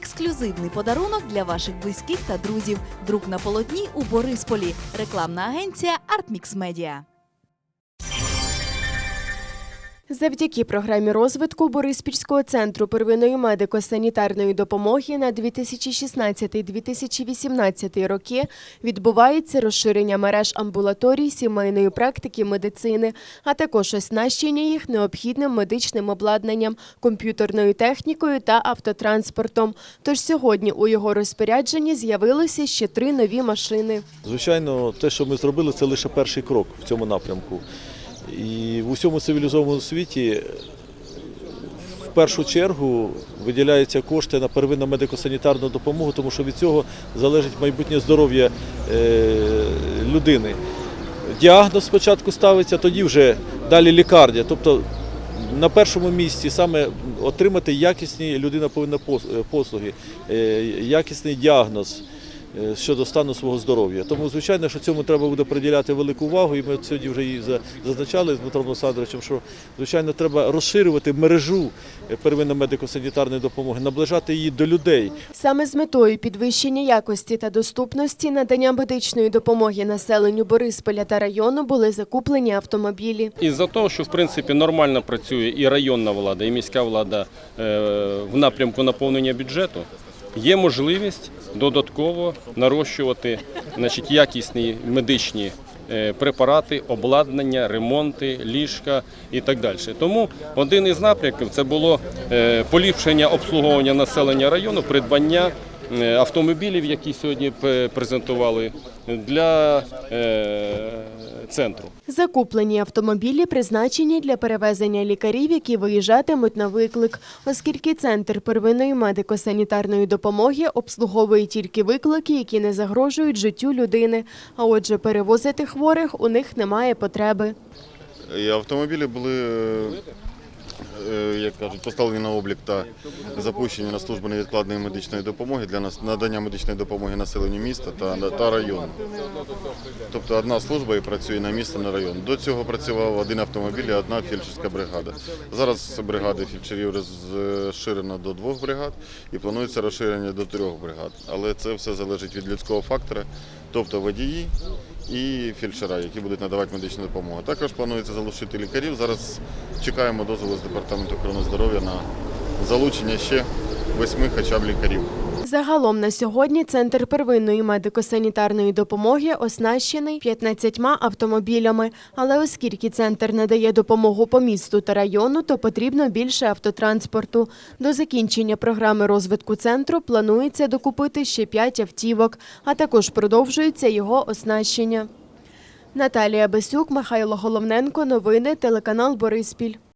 ексклюзивний подарунок для ваших близьких та друзів. Друк на полотні у Борисполі. Рекламна агенція Артмікс Медіа. Завдяки програмі розвитку Бориспільського центру первинної медико-санітарної допомоги на 2016-2018 роки відбувається розширення мереж амбулаторій сімейної практики медицини, а також оснащення їх необхідним медичним обладнанням, комп'ютерною технікою та автотранспортом. Тож сьогодні у його розпорядженні з'явилося ще три нові машини. Звичайно, те, що ми зробили, це лише перший крок в цьому напрямку. І в усьому цивілізованому світі в першу чергу виділяються кошти на первинну медико-санітарну допомогу, тому що від цього залежить майбутнє здоров'я е, людини. Діагноз спочатку ставиться, тоді вже далі лікарня. Тобто на першому місці саме отримати якісні людина повинна послуги, е, якісний діагноз щодо стану свого здоров'я. Тому, звичайно, що цьому треба буде приділяти велику увагу, і ми сьогодні вже її зазначали з Дмитром Олександровичем, що звичайно треба розширювати мережу е, первинно медико-санітарної допомоги, наближати її до людей. Саме з метою підвищення якості та доступності надання медичної допомоги населенню Борисполя та району були закуплені автомобілі. Із-за того, що в принципі нормально працює і районна влада, і міська влада е, в напрямку наповнення бюджету, є можливість додатково нарощувати значить, якісні медичні е, препарати, обладнання, ремонти, ліжка і так далі. Тому один із напрямків це було е, поліпшення обслуговування населення району, придбання автомобілів, які сьогодні презентували для е, центру. Закуплені автомобілі призначені для перевезення лікарів, які виїжджатимуть на виклик, оскільки центр первинної медико-санітарної допомоги обслуговує тільки виклики, які не загрожують життю людини. А отже, перевозити хворих у них немає потреби. І автомобілі були, е, кажуть, поставлені на облік та запущені на службу невідкладної медичної допомоги для надання медичної допомоги населенню міста та, та району. Тобто одна служба і працює на місто, на район. До цього працював один автомобіль і одна фельдшерська бригада. Зараз бригади фельдшерів розширено до двох бригад і планується розширення до трьох бригад. Але це все залежить від людського фактора, тобто водії і фельдшера, які будуть надавати медичну допомогу. Також планується залучити лікарів. Зараз чекаємо дозволу з департаменту охорони здоров'я на залучення ще восьми хоча б лікарів. Загалом на сьогодні центр первинної медико-санітарної допомоги оснащений 15 автомобілями. Але оскільки центр надає допомогу по місту та району, то потрібно більше автотранспорту. До закінчення програми розвитку центру планується докупити ще 5 автівок, а також продовжується його оснащення. Наталія Бесюк, Михайло Головненко. Новини телеканал Бориспіль.